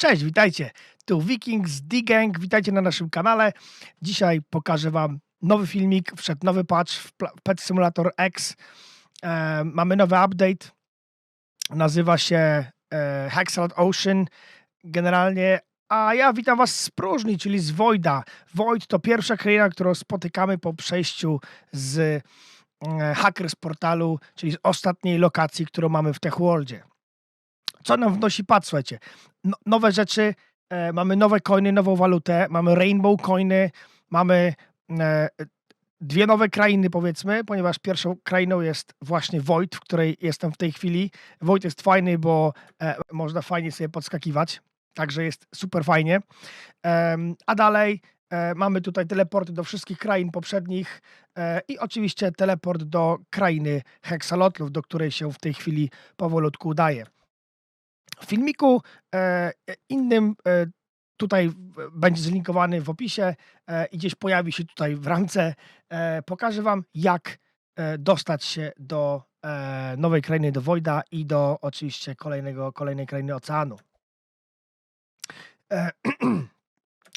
Cześć, witajcie. Tu Viking z D-Gang. Witajcie na naszym kanale. Dzisiaj pokażę Wam nowy filmik. Wszedł nowy patch w Pet Simulator X. E, mamy nowy update. Nazywa się e, Hexalot Ocean. Generalnie, a ja witam Was z próżni, czyli z Voida. Void to pierwsza kraina, którą spotykamy po przejściu z e, Hackers portalu, czyli z ostatniej lokacji, którą mamy w TechWorldzie. Co nam wnosi pad, słuchajcie? no, nowe rzeczy, e, mamy nowe coiny, nową walutę, mamy rainbow coiny, mamy e, dwie nowe krainy powiedzmy, ponieważ pierwszą krainą jest właśnie Void, w której jestem w tej chwili. Void jest fajny, bo e, można fajnie sobie podskakiwać, także jest super fajnie. A dalej e, mamy tutaj teleporty do wszystkich krain poprzednich e, i oczywiście teleport do krainy Hexalotlów, do której się w tej chwili powolutku udaje. W filmiku e, innym e, tutaj w- będzie zlinkowany w opisie e, i gdzieś pojawi się tutaj w ramce. E, pokażę Wam, jak e, dostać się do e, nowej krainy, do Wojda i do oczywiście kolejnego, kolejnej krainy oceanu. E,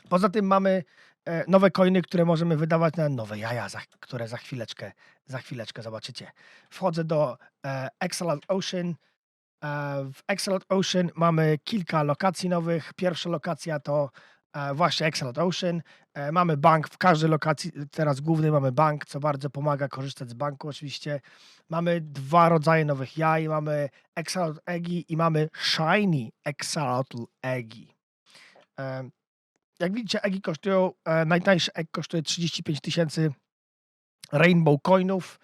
Poza tym mamy e, nowe coiny, które możemy wydawać na nowe jaja, które za chwileczkę, za chwileczkę zobaczycie. Wchodzę do e, Excellent Ocean. E, W Excellent Ocean mamy kilka lokacji nowych. Pierwsza lokacja to e, właśnie Excellent Ocean. E, Mamy bank w każdej lokacji, teraz głównej mamy bank, co bardzo pomaga korzystać z banku oczywiście. Mamy dwa rodzaje nowych jaj, mamy Excellent Eggi i mamy Shiny Excellent Eggi. E, Jak widzicie, Eggi kosztują, najtańszy egg kosztuje 35 tysięcy Rainbow Coinów.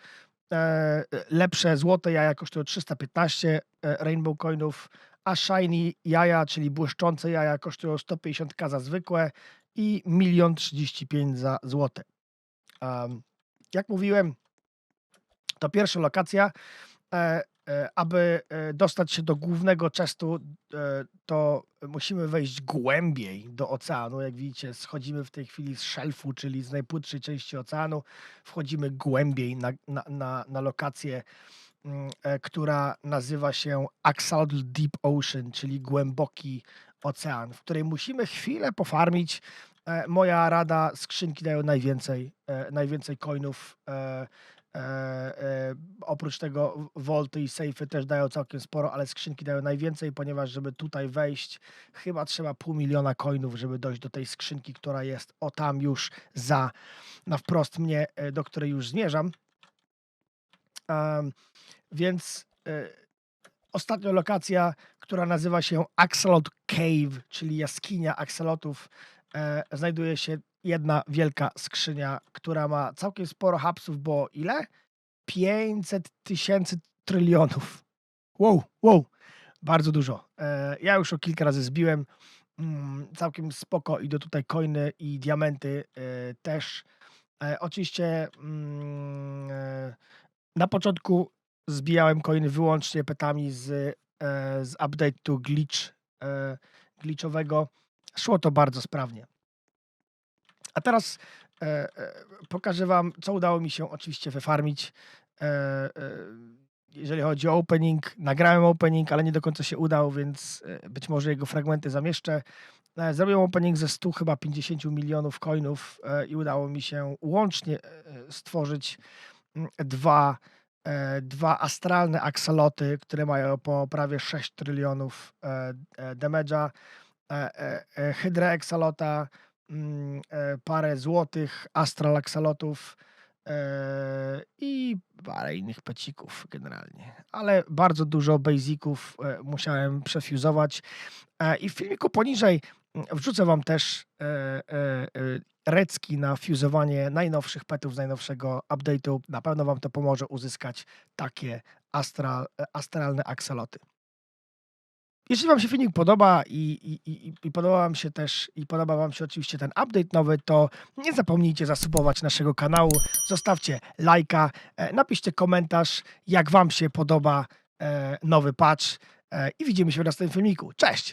E, lepsze złote jaja kosztują 315 e, Rainbow Coinów, a shiny jaja, czyli błyszczące jaja kosztują 150k za zwykłe i 1 35 za złote. Jak mówiłem, to pierwsza lokacja. E, aby e, dostać się do głównego chestu, e, to musimy wejść głębiej do oceanu. Jak widzicie, schodzimy w tej chwili z szelfu, czyli z najpłytszej części oceanu. Wchodzimy głębiej na, na, na, na lokację, mm, która nazywa się Axolotl Deep Ocean, czyli głęboki ocean, w której musimy chwilę pofarmić. Moja rada, skrzynki dają najwięcej, najwięcej coinów. E, e, Oprócz tego volty i safety też dają całkiem sporo, ale skrzynki dają najwięcej, ponieważ żeby tutaj wejść, chyba trzeba pół miliona coinów, żeby dojść do tej skrzynki, która jest o tam już za, na wprost mnie, e, do której już zmierzam. Więc e, ostatnia lokacja, która nazywa się Axolot Cave, czyli jaskinia aksolotów, e, znajduje się jedna wielka skrzynia, która ma całkiem sporo hapsów, bo ile? 500 tysięcy trylionów. Wow, wow, bardzo dużo. E, ja już o kilka razy zbiłem. Mm, całkiem spoko. Idą tutaj coiny i diamenty e, też. E, oczywiście mm, e, na początku zbijałem coiny wyłącznie petami z, e, z update'u glitch, e, glitchowego. Szło to bardzo sprawnie. A teraz e, e, pokażę Wam, co udało mi się oczywiście wyfarmić. E, e, jeżeli chodzi o opening, nagrałem opening, ale nie do końca się udał, więc e, być może jego fragmenty zamieszczę. E, Zrobiłem opening ze 100 chyba 50 milionów coinów i udało mi się łącznie stworzyć mm, dwa, dwa astralne aksoloty, które mają po prawie 6 trylionów damage'a. E, e, e, Hydra Exalota, mm, parę złotych Astral Axolotów e, i parę innych pecików generalnie. Ale bardzo dużo basiców musiałem przefuzować. I w filmiku poniżej mm, wrzucę wam też recki na fuzowanie najnowszych petów z najnowszego update'u. Na pewno wam to pomoże uzyskać takie astral, astralne aksoloty. Jeśli Wam się filmik podoba i, i, i, i podoba Wam się też i podoba Wam się oczywiście ten update nowy, to nie zapomnijcie zasubować naszego kanału, zostawcie lajka, e, napiszcie komentarz, jak Wam się podoba e, nowy patch e, i widzimy się w następnym filmiku. Cześć!